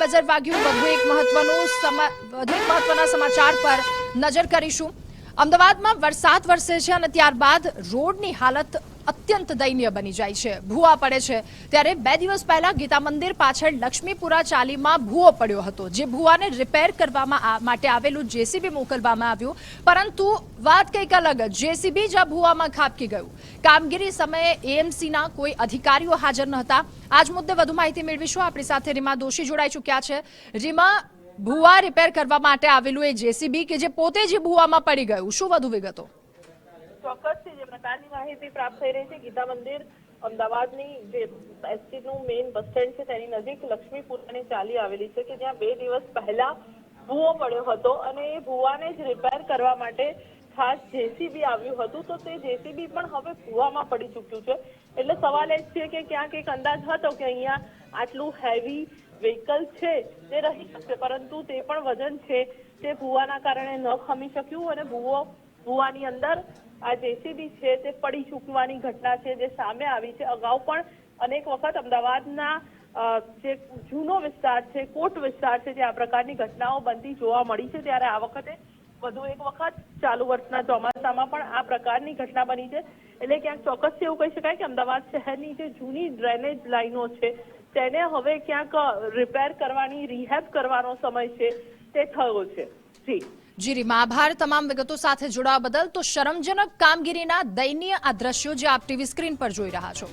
બજાર વાગ્યું. વધુ એક મહત્વનું વધુ એક મહત્વના સમાચાર પર નજર કરીશું. અમદાવાદમાં વરસાદ વરસે છે અને ત્યારબાદ રોડની હાલત અત્યંત દયનીય બની જાય છે. ભૂવા પડે છે. ત્યારે બે દિવસ પહેલા ગીતા મંદિર પાછળ લક્ષ્મીપુરા ચાલીમાં ભૂવો પડ્યો હતો, જે ભૂવાને રિપેર કરવામાં માટે આવેલું જેસીબી મોકલવામાં આવ્યું. પરંતુ વાત કંઈક અલગ જેસીબી જ આ ભૂવામાં ખાબકી ગયું. કામગીરી સમયે એએમસીના કોઈ અધિકારીઓ હાજર ન હતા આજ મુદ્દે વધુ માહિતી મેળવીશું. આપણી સાથે રીમા દોશી જોડાઈ ચૂક્યા છે. રીમા, ભૂવા રિપેર કરવા માટે આવેલું એ જેસીબી કે જે પોતે જ ભૂવામાં પડી ગયું? શું વધુ વિગતો? ચોક્કસથી જે પ્રકારની માહિતી પ્રાપ્ત થઈ રહી છે. ગીતા મંદિર અમદાવાદની જે એસટી નું મેઇન બસ સ્ટેન્ડ છે, તેની નજીક લક્ષ્મીપુરાની ચાલી આવેલી છે, કે જ્યાં બે દિવસ પહેલા ભૂવો પડ્યો હતો અને એ ભૂવાને જ રિપેર કરવા માટે ખાસ જેસીબી આવ્યું હતું. તો તે જેસીબી પણ હવે ભૂવામાં પડી ચૂક્યું છે. એટલે સવાલ એ છે કે ક્યાંક એક અંદાજ હતો કે અહીંયા આટલું હેવી વ્હીકલ છે, તે રહી શકશે પરંતુ તે પણ વજન છે. તે ભૂવાના કારણે ન ખમી શક્યું અને ભૂવો, ભૂવાની અંદર આ જેસીબી છે તે પડી ચૂકવાની ઘટના છે જે સામે આવી છે. અગાઉ પણ અનેક વખત અમદાવાદના જે જૂનો વિસ્તાર છે, કોટ વિસ્તાર છે, જે આ પ્રકારની ઘટનાઓ બનતી જોવા મળી છે, ત્યારે આ વખતે વધુ એક વખત ચાલુ વર્ષના ચોમાસામાં પણ આ પ્રકારની ઘટના બની છે. એટલે ક્યાંક ચોક્કસ એવું કહી શકાય કે અમદાવાદ શહેરની જે જૂની ડ્રેનેજ લાઈનો છે, તેને હવે ક્યાંક રિપેર કરવાની, રિહેબ કરવાનો સમય છે, તે થયો છે. જી. જી રીમા આભાર. તમામ વિગતો સાથે જોડાવા બદલ તો શરમજનક કામગીરીના દયનીય આ દ્રશ્યો જે આપ ટીવી સ્ક્રીન પર જોઈ રહ્યા છો.